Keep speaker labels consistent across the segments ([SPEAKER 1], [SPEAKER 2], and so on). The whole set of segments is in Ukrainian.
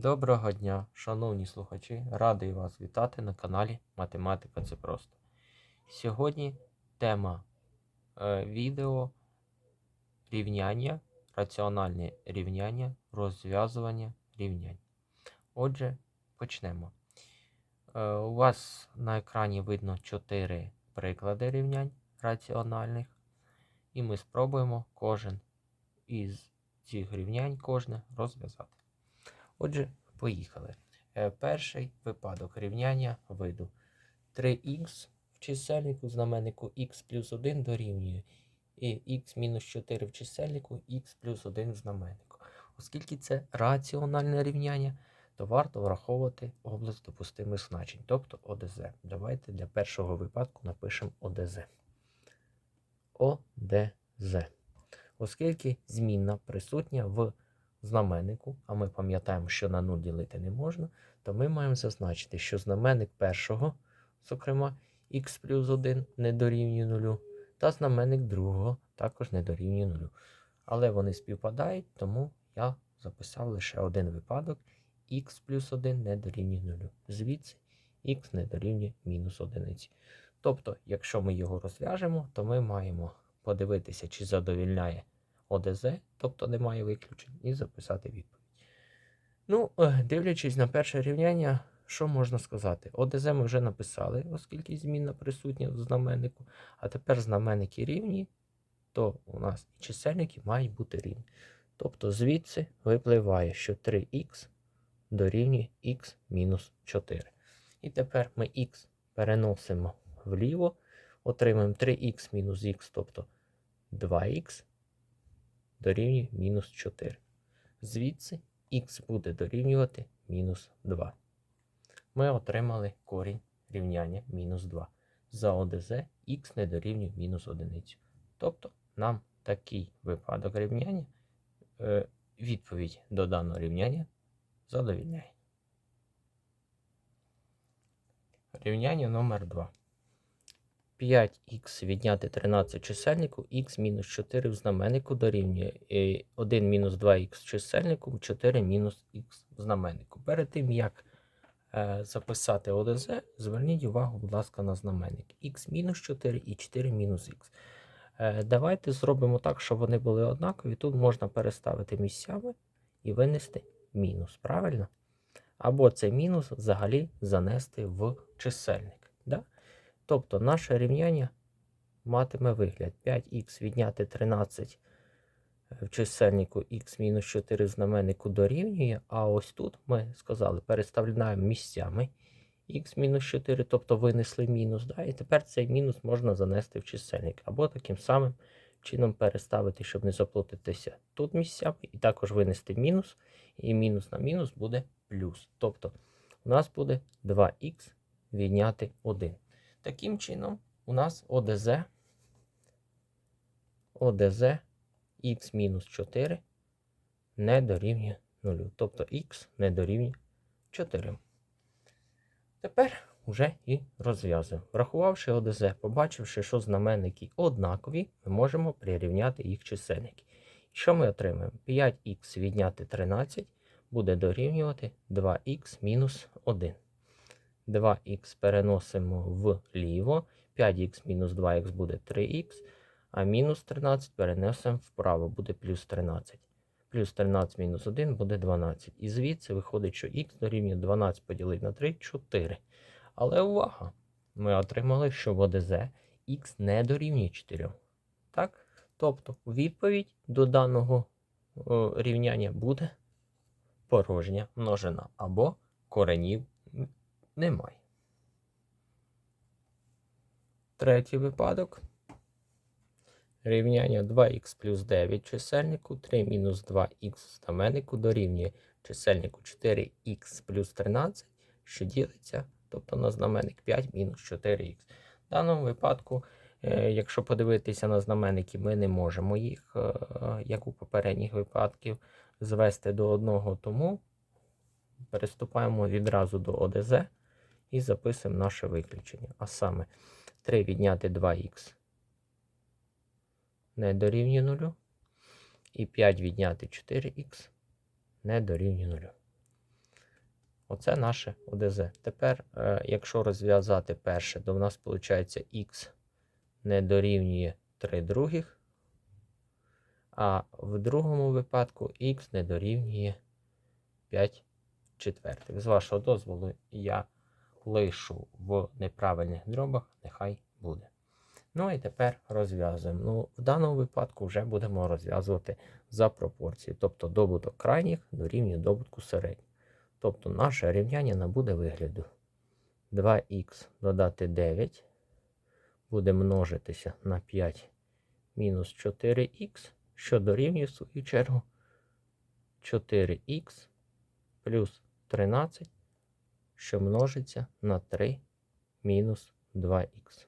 [SPEAKER 1] Доброго дня, шановні слухачі! Радий вас вітати на каналі Математика це просто. Сьогодні тема е, відео рівняння, раціональне рівняння, розв'язування рівнянь. Отже, почнемо. Е, у вас на екрані видно 4 приклади рівнянь раціональних, і ми спробуємо кожен із цих рівнянь кожне розв'язати. Отже, поїхали. Е, Перший випадок рівняння виду 3х в чисельнику знаменнику х плюс 1 дорівнює і мінус 4 в чисельнику х плюс 1 в знаменнику. Оскільки це раціональне рівняння, то варто враховувати область допустимих значень, тобто ОДЗ. Давайте для першого випадку напишемо ОДЗ. ОДЗ. Оскільки змінна присутня в знаменнику, а ми пам'ятаємо, що на 0 ділити не можна, то ми маємо зазначити, що знаменник першого, зокрема, х плюс 1 не дорівнює 0, та знаменник другого також не дорівнює 0. Але вони співпадають, тому я записав лише один випадок х плюс 1 не дорівнює 0. Звідси х не дорівнює мінус 1. Тобто, якщо ми його розв'яжемо, то ми маємо подивитися, чи задовільняє ОДЗ, тобто немає виключень, і записати відповідь. Ну, е, дивлячись на перше рівняння, що можна сказати? ОДЗ ми вже написали, оскільки змінна присутня в знаменнику, а тепер знаменники рівні, то у нас і чисельники мають бути рівні. Тобто звідси випливає, що 3х дорівнює х мінус 4. І тепер ми х переносимо вліво, отримаємо 3х мінус х, тобто 2х дорівнює мінус 4. Звідси х буде дорівнювати мінус 2. Ми отримали корінь рівняння мінус 2. За ОДЗ х не дорівнює мінус 1. Тобто нам такий випадок рівняння, е, відповідь до даного рівняння задовільняє. Рівняння номер 2. 5х відняти 13 чисельнику, х мінус 4 в знаменнику дорівнює 1 мінус 2х в чисельнику, 4 мінус х в знаменнику. Перед тим, як е, записати ОДЗ, зверніть увагу, будь ласка, на знаменник. х мінус 4 і 4 мінус х. Е, давайте зробимо так, щоб вони були однакові. Тут можна переставити місцями і винести мінус. Правильно? Або цей мінус взагалі занести в чисельник. Тобто наше рівняння матиме вигляд 5х відняти 13 в чисельнику х-4 знаменнику дорівнює, а ось тут ми сказали, переставляємо місцями х-4, тобто винесли мінус. Да? І тепер цей мінус можна занести в чисельник. Або таким самим чином переставити, щоб не заплутатися тут місцями, і також винести мінус, і мінус на мінус буде плюс. Тобто у нас буде 2х відняти 1. Таким чином, у нас ОДЗ ОДЗ х-4 не дорівнює 0. Тобто х не дорівнює 4. Тепер вже і розв'язуємо. Врахувавши ОДЗ, побачивши, що знаменники однакові, ми можемо прирівняти їх чисельники. Що ми отримаємо? 5х відняти 13 буде дорівнювати 2х мінус 1. 2х переносимо вліво. 5х мінус 2х буде 3х, а мінус 13 перенесемо вправо, буде плюс 13. Плюс 13 мінус 1 буде 12. І звідси виходить, що х дорівнює 12 поділити на 3 4. Але увага! Ми отримали, що в ОДЗ х не дорівнює 4. Так? Тобто відповідь до даного о, рівняння буде порожня множина або коренів немає. Третій випадок. Рівняння 2х плюс 9 чисельнику 3 мінус 2х в знаменнику дорівнює чисельнику 4х плюс 13, що ділиться, тобто на знаменник 5 мінус 4х. В даному випадку, е, якщо подивитися на знаменники, ми не можемо їх, е, як у попередніх випадків, звести до одного, тому переступаємо відразу до ОДЗ і записуємо наше виключення. А саме 3 відняти 2х не дорівнює 0. І 5 відняти 4х не дорівнює 0. Оце наше ОДЗ. Тепер, е, якщо розв'язати перше, то в нас виходить х не дорівнює 3 других, а в другому випадку х не дорівнює 5 четвертих. З вашого дозволу, я лишу в неправильних дробах, нехай буде. Ну і тепер розв'язуємо. Ну, в даному випадку вже будемо розв'язувати за пропорції. Тобто добуток крайніх дорівнює добутку середніх. Тобто наше рівняння набуде вигляду 2х додати 9 буде множитися на 5 мінус 4х, що дорівнює в свою чергу 4х плюс 13, що множиться на 3 мінус 2х.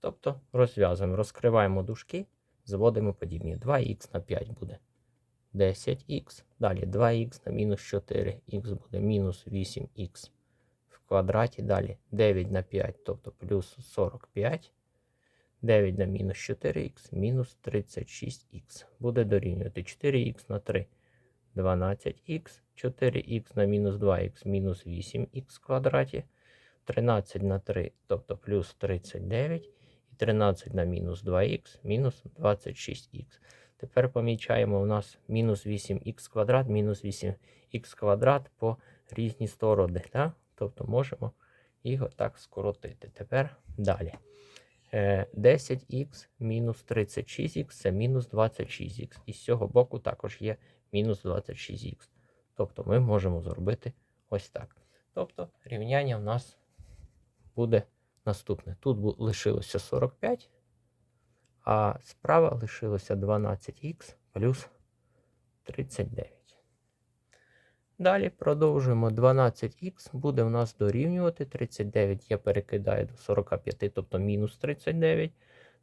[SPEAKER 1] Тобто розв'язуємо, розкриваємо дужки, зводимо подібні. 2х на 5 буде 10х. Далі 2х на мінус 4х буде мінус 8х в квадраті. Далі 9 на 5, тобто плюс 45. 9 на мінус 4х мінус 36х. Буде дорівнювати 4х на 3 12х, 4х на мінус 2х мінус 8х в квадраті. 13 на 3, тобто плюс 39. І 13 на мінус 2х мінус 26х. Тепер помічаємо у нас мінус 8х квадрат, мінус 8х квадрат по різні сторони. Так? Тобто можемо їх отак скоротити. Тепер далі. Е, 10х мінус 36х це мінус 26х. І з цього боку також є мінус 26х. Тобто ми можемо зробити ось так. Тобто рівняння в нас буде наступне. Тут лишилося 45, а справа лишилося 12х плюс 39. Далі продовжуємо 12х буде в нас дорівнювати 39. Я перекидаю до 45, тобто мінус 39.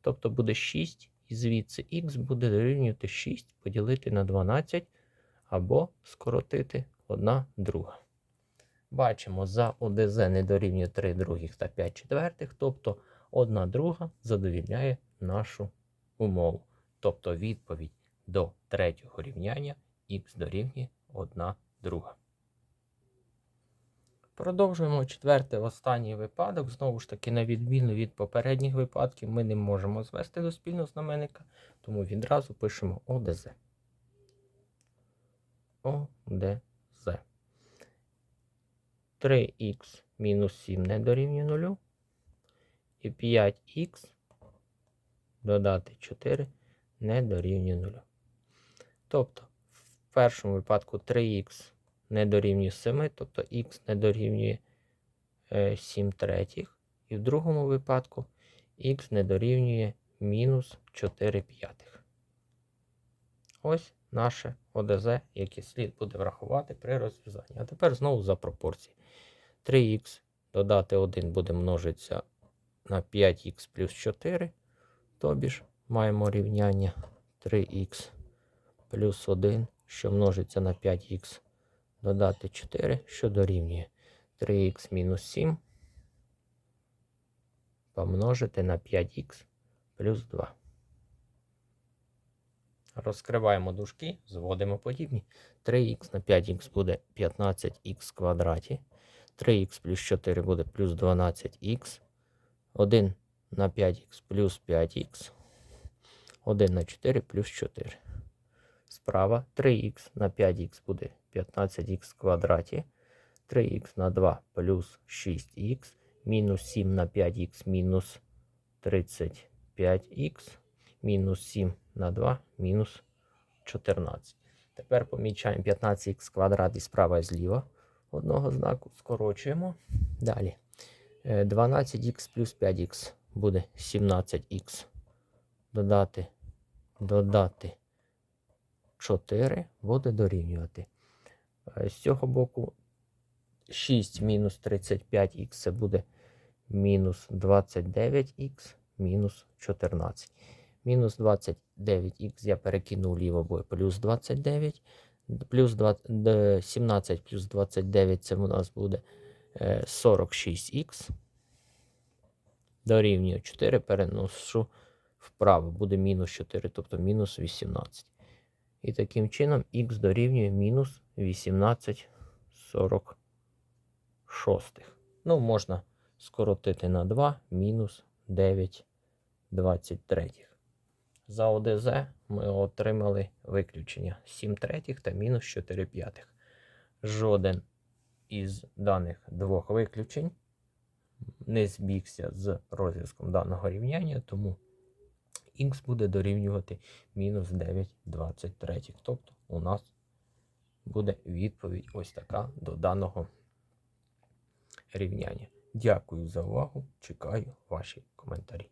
[SPEAKER 1] Тобто буде 6, і звідси х буде дорівнювати 6 поділити на 12 або скоротити 1 друга. Бачимо, за ОДЗ не дорівнює 3 других та 5 четвертих, тобто 1 друга задовільняє нашу умову. Тобто відповідь до третього рівняння х дорівнює 1 друга. Продовжуємо четвертий останній випадок. Знову ж таки, на відміну від попередніх випадків, ми не можемо звести до спільного знаменника, тому відразу пишемо ОДЗ. ОДЗ. 3х мінус 7 не дорівнює 0. І 5х додати 4 не дорівнює 0. Тобто, в першому випадку 3х не дорівнює 7, тобто х не дорівнює е, 7 третіх. І в другому випадку х не дорівнює мінус 4 п'ятих. Ось наше ОДЗ, яке слід буде врахувати при розв'язанні. А тепер знову за пропорції. 3х додати 1 буде множитися на 5х плюс 4. Тобі ж маємо рівняння 3х плюс 1, що множиться на 5х додати 4, що дорівнює 3х мінус 7 помножити на 5х плюс 2. Розкриваємо дужки, зводимо подібні. 3х на 5х буде 15х в квадраті. 3х плюс 4 буде плюс 12х. 1 на 5х плюс 5х. 1 на 4 плюс 4. Справа 3х на 5х буде 15х в квадраті. 3х на 2 плюс 6х. Мінус 7 на 5х мінус 35х. Мінус 7 на 2 мінус 14. Тепер помічаємо 15х квадрат і справа і зліва одного знаку. Скорочуємо. Далі. Е, 12х плюс 5х буде 17х. Додати, додати 4 буде дорівнювати. Е, З цього боку 6 мінус 35х це буде мінус 29х мінус 14. Мінус 29х я перекину вліво, буде плюс 29. Плюс 20, 17 плюс 29 це у нас буде е, 46х. Дорівнює 4, переношу вправо. Буде мінус 4, тобто мінус 18. І таким чином х дорівнює мінус 18,46. Ну, можна скоротити на 2 мінус 9,23. За ОДЗ ми отримали виключення 7 третіх та мінус 4 п'ятих. Жоден із даних двох виключень не збігся з розв'язком даного рівняння, тому х буде дорівнювати мінус 9,23. Тобто у нас буде відповідь ось така до даного рівняння. Дякую за увагу. Чекаю ваші коментарі.